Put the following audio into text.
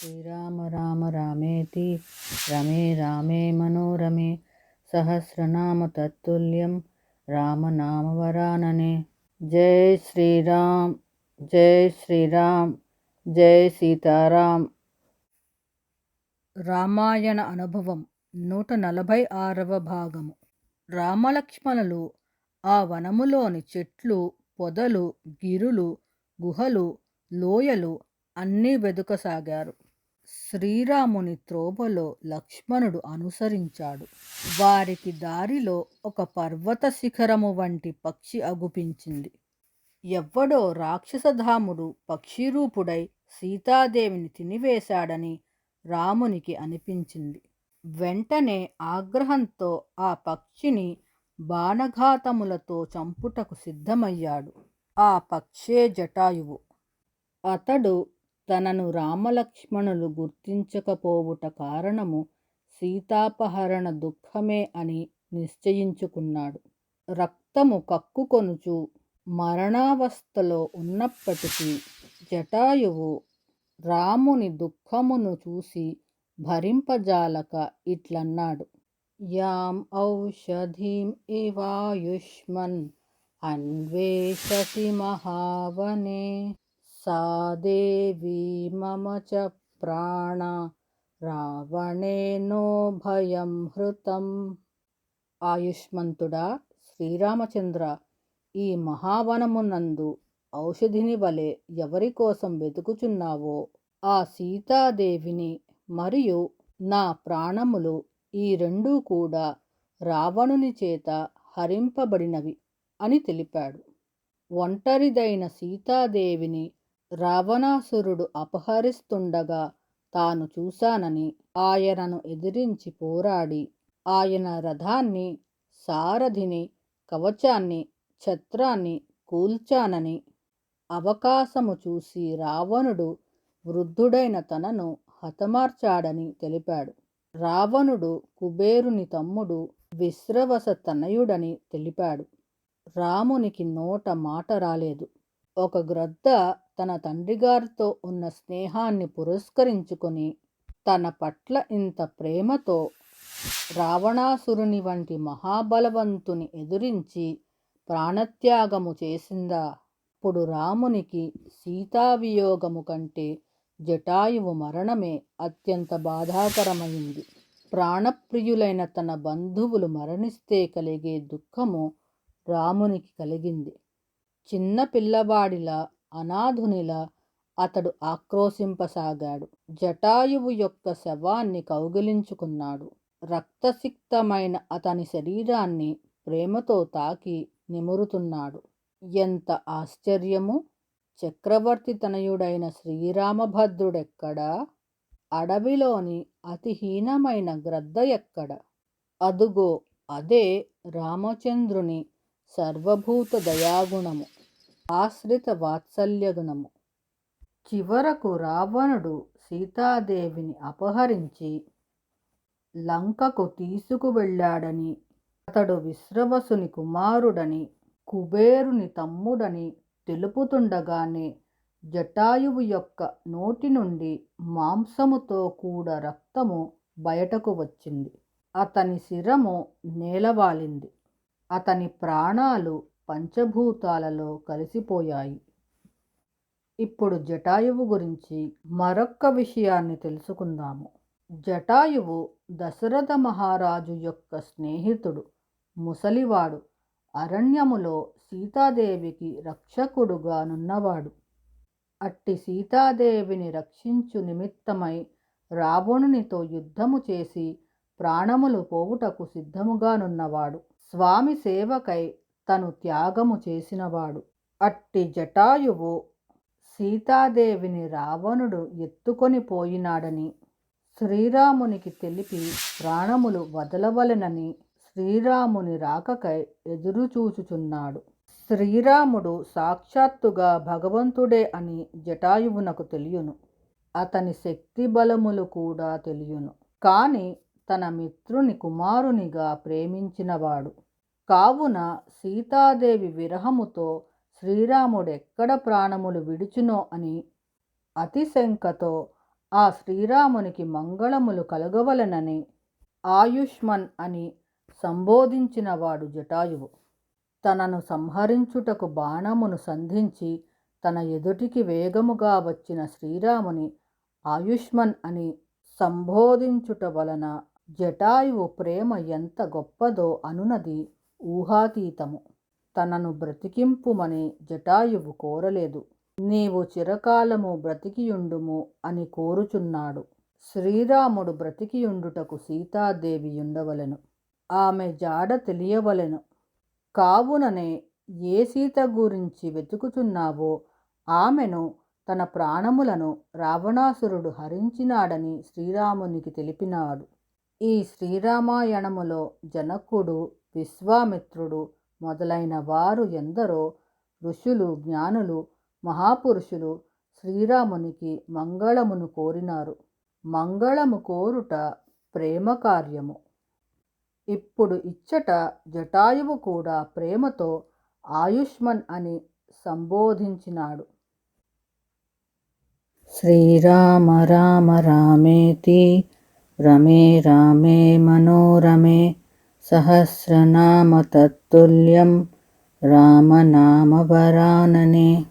శ్రీరామ రామ రామేతి రమే రామే మనోరమే సహస్రనామ తత్తుల్యం రామనామవరాననే జై శ్రీరామ్ జై శ్రీరామ్ జై సీతారాం రామాయణ అనుభవం నూట నలభై ఆరవ భాగము రామలక్ష్మణులు ఆ వనములోని చెట్లు పొదలు గిరులు గుహలు లోయలు అన్నీ వెదుకసాగారు. శ్రీరాముని త్రోబలో లక్ష్మణుడు అనుసరించాడు. వారికి దారిలో ఒక పర్వత శిఖరము వంటి పక్షి అగుపించింది. ఎవ్వడో రాక్షసధాముడు పక్షిరూపుడై సీతాదేవిని తినివేశాడని రామునికి అనిపించింది. వెంటనే ఆగ్రహంతో ఆ పక్షిని బాణఘాతములతో చంపుటకు సిద్ధమయ్యాడు. ఆ పక్షే జటాయువు. అతడు తనను రామలక్ష్మణులు గుర్తించకపోవుట కారణము సీతాపహరణ దుఃఖమే అని నిశ్చయించుకున్నాడు. రక్తము కక్కుకొనుచు మరణావస్థలో ఉన్నప్పటికీ జటాయువు రాముని దుఃఖమును చూసి భరింపజాలక ఇట్లన్నాడు. యాం ఔషధీం ఇవాయుష్మన్ అన్వేషసి మహావనే सा देवी मम च प्राण రావణేనో భయం హృతం ఆయుష్మంతుడా శ్రీరామచంద్ర ఈ మహావనమునందు ఔషధిని వలె ఎవరి కోసం వెతుకుచున్నావో ఆ సీతాదేవిని మరియు నా ప్రాణములు ఈ రెండూ కూడా రావణుని చేత హరింపబడినవి అని తెలిపాడు ఒంటరిదైన సీతాదేవిని రావణాసురుడు అపహరిస్తుండగా తాను చూశానని ఆయనను ఎదిరించి పోరాడి ఆయన రథాన్ని సారథిని కవచాన్ని ఛత్రాన్ని కూల్చానని అవకాశము చూసి రావణుడు వృద్ధుడైన తనను హతమార్చాడని తెలిపాడు. రావణుడు కుబేరుని తమ్ముడు విశ్రవస తనయుడని తెలిపాడు. రామునికి నోట మాట రాలేదు. ఒక గ్రద్ద తన తండ్రిగారితో ఉన్న స్నేహాన్ని పురస్కరించుకొని తన పట్ల ఇంత ప్రేమతో రావణాసురుని వంటి మహాబలవంతుని ఎదురించి ప్రాణత్యాగము చేసిందా? ఇప్పుడు రామునికి సీతావియోగము కంటే జటాయువు మరణమే అత్యంత బాధాకరమైంది. ప్రాణప్రియులైన తన బంధువులు మరణిస్తే కలిగే దుఃఖము రామునికి కలిగింది. చిన్న పిల్లవాడిలా అనాథునిలా అతడు ఆక్రోశింపసాగాడు. జటాయువు యొక్క శవాన్ని కౌగిలించుకున్నాడు. రక్తసిక్తమైన అతని శరీరాన్ని ప్రేమతో తాకి నిమురుతున్నాడు. ఎంత ఆశ్చర్యము! చక్రవర్తి తనయుడైన శ్రీరామభద్రుడెక్కడా? అడవిలోని అతిహీనమైన గ్రద్ద ఎక్కడ? అదుగో అదే రామచంద్రుని సర్వభూత దయాగుణము. ఆశ్రిత వాత్సల్యగుణము. చివరకు రావణుడు సీతాదేవిని అపహరించి లంకకు తీసుకువెళ్ళాడని అతడు విశ్రవసుని కుమారుడని కుబేరుని తమ్ముడని తెలుపుతుండగానే జటాయువు యొక్క నోటి నుండి మాంసముతో కూడా రక్తము బయటకు వచ్చింది. అతని శిరము నేలవాలింది. అతని ప్రాణాలు పంచభూతాలలో కలిసిపోయాయి. ఇప్పుడు జటాయువు గురించి మరొక్క విషయాన్ని తెలుసుకుందాము. జటాయువు దశరథ మహారాజు యొక్క స్నేహితుడు ముసలివాడు అరణ్యములో సీతాదేవికి రక్షకుడుగానున్నవాడు. అట్టి సీతాదేవిని రక్షించు నిమిత్తమై రావణునితో యుద్ధము చేసి ప్రాణములు పోవుటకు సిద్ధముగానున్నవాడు. స్వామి సేవకై తను త్యాగము చేసినవాడు. అట్టి జటాయువు సీతాదేవిని రావణుడు ఎత్తుకొని పోయినాడని శ్రీరామునికి తెలిపి ప్రాణములు వదలవలెనని శ్రీరాముని రాకకై ఎదురుచూచుచున్నాడు శ్రీరాముడు సాక్షాత్తుగా భగవంతుడే అని జటాయువునకు తెలియను. అతని శక్తి బలములు కూడా తెలియను. కాని తన మిత్రుని కుమారునిగా ప్రేమించినవాడు. కావున సీతాదేవి విరహముతో శ్రీరాముడెక్కడ ప్రాణములు విడుచునో అని అతిశంకతో ఆ శ్రీరామునికి మంగళములు కలగవలనని ఆయుష్మన్ అని సంబోధించినవాడు జటాయువు. తనను సంహరించుటకు బాణమును సంధించి తన ఎదుటికి వేగముగా వచ్చిన శ్రీరాముని ఆయుష్మన్ అని సంబోధించుట వలన జటాయువు ప్రేమ ఎంత గొప్పదో అనునది ఊహాతీతము. తనను బ్రతికింపుమని జటాయువు కోరలేదు. నీవు చిరకాలము బ్రతికియుండుము అని కోరుచున్నాడు. శ్రీరాముడు బ్రతికియుండుటకు సీతాదేవి ఉండవలెను ఆమె జాడ తెలియవలెను. కావుననే ఏ సీత గురించి వెతుకుచున్నావో ఆమెను తన ప్రాణములను రావణాసురుడు హరించినాడని శ్రీరామునికి తెలిపినాడు. ఈ శ్రీరామాయణములో జనకుడు విశ్వామిత్రుడు మొదలైన వారు ఎందరో ఋషులు జ్ఞానులు మహాపురుషులు శ్రీరామునికి మంగళమును కోరినారు. మంగళము కోరుట ప్రేమ కార్యము. ఇప్పుడు ఇచ్చట జటాయువు కూడా ప్రేమతో ఆయుష్మన్ అని సంబోధించినాడు. శ్రీరామ రామ రామేతి రమే రామే మనోరమే सहस्रनामतत्तुल्यं रामनामवरानने।